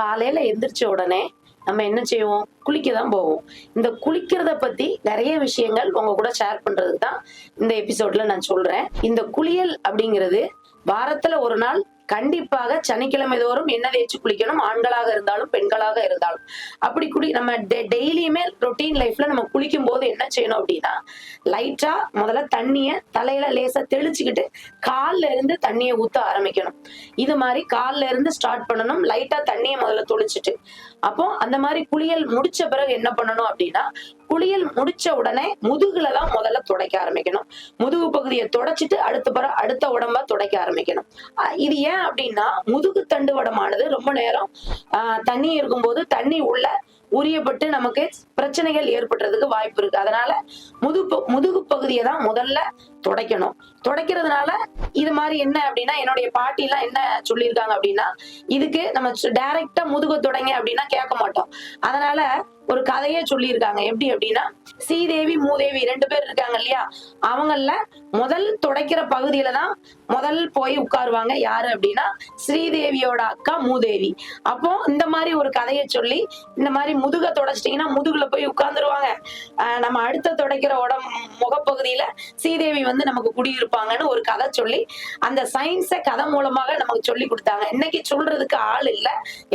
காலையில எந்திரிச்ச உடனே நம்ம என்ன செய்வோம்? குளிக்க தான் போவோம். இந்த குளிக்கிறத பத்தி நிறைய விஷயங்கள் உங்க கூட ஷேர் பண்றதுக்கு தான் இந்த எபிசோட்ல நான் சொல்றேன். இந்த குளியல் அப்படிங்கிறது வாரத்துல ஒரு நாள் கண்டிப்பாக சனிக்கிழமை தோறும் எண்ணெய் தேய்ச்சி குளிக்கணும். ஆண்களாக இருந்தாலும் பெண்களாக இருந்தாலும். அப்படி குடி நம்ம டெய்லியுமே ரொட்டீன் லைஃப்ல நம்ம குளிக்கும் போது என்ன செய்யணும் அப்படின்னா லைட்டா முதல்ல தண்ணிய தலையில லேசா தெளிச்சுக்கிட்டு கால்ல இருந்து தண்ணியை ஊத்த ஆரம்பிக்கணும். இது மாதிரி கால்ல இருந்து ஸ்டார்ட் பண்ணணும். லைட்டா தண்ணியை முதல்ல தொளிச்சுட்டு. அப்போ அந்த மாதிரி குளியல் முடிச்ச பிறகு என்ன பண்ணணும் அப்படின்னா குளியல் முடிச்ச உடனே முதுகுல தான் முதல்ல துடைக்க ஆரம்பிக்கணும். முதுகு பகுதியை தொடச்சிட்டு அடுத்த பிறகு அடுத்த உடம்ப துடைக்க ஆரம்பிக்கணும். அஹ் இது ஏன் அப்படின்னா முதுகு தண்டுவடமானது ரொம்ப நேரம் ஆஹ் தண்ணி இருக்கும்போது தண்ணி உள்ள உரியப்பட்டு நமக்கு பிரச்சனைகள் ஏற்படுறதுக்கு வாய்ப்பு இருக்கு. அதனால முதுகு முதுகு பகுதியை தான் முதல்ல துடைக்கணும். துடைக்கிறதுனால இது மாதிரி என்ன அப்படின்னா என்னுடைய பாட்டி எல்லாம் என்ன சொல்லியிருக்காங்க அப்படின்னா இதுக்கு நம்ம டைரக்டா முதுக தொடங்க அப்படின்னா கேட்க மாட்டோம். அதனால ஒரு கதையே சொல்லியிருக்காங்க. எப்படி அப்படின்னா சீதேவி மூதேவி ரெண்டு பேர் இருக்காங்க இல்லையா? அவங்கள முதல் துடைக்கிற பகுதியில தான் முதல் போய் உட்காருவாங்க. யாரு அப்படின்னா ஸ்ரீதேவியோட அக்கா மூதேவி. அப்போ இந்த மாதிரி ஒரு கதையை சொல்லி இந்த மாதிரி முதுக தொடச்சிட்டிங்கன்னா முதுகுல போய் உட்கார்ந்துருவாங்க. நம்ம அடுத்த துடைக்கிற உடம்பு முகப்பகுதியில சீதேவி வந்து நமக்கு குடியிருப்பாங்கன்னு ஒரு கதை சொல்லி அந்த சயின்ஸை கதை மூலமாக நமக்கு சொல்லி கொடுத்தாங்க. இன்னைக்கு சொல்றதுக்கு ஆள் இல்ல.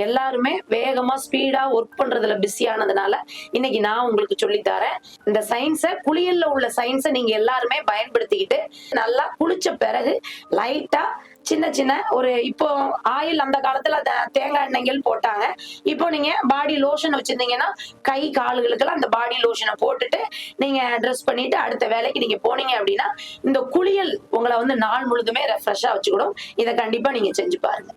எல்லாருமே வேகமா ஸ்பீடா ஒர்க் பண்றதுல பிஸியானதுனால இன்னைக்கு நான் உங்களுக்கு சொல்லி தரேன். இந்த சயின்ஸை குளியல்ல உள்ள சயின்ஸை நீங்க எல்லாருமே பயன்படுத்திக்கிட்டு நல்லா குளிச்ச பிறகு லைட்டா சின்ன சின்ன ஒரு இப்போ ஆயில் அந்த காலத்துல தேங்காய் எண்ணெய்கள் போட்டாங்க. இப்போ நீங்க பாடி லோஷன் வச்சிருந்தீங்கன்னா கை கால்களுக்கெல்லாம் அந்த பாடி லோஷனை போட்டுட்டு நீங்க ட்ரெஸ் பண்ணிட்டு அடுத்த வேலைக்கு நீங்க போனீங்க அப்படின்னா இந்த குளியல் உங்களை வந்து நாள் முழுதுமே ரெஃப்ரெஷ்ஷா வச்சுக்கிடும். இதை கண்டிப்பா நீங்க செஞ்சு பாருங்க.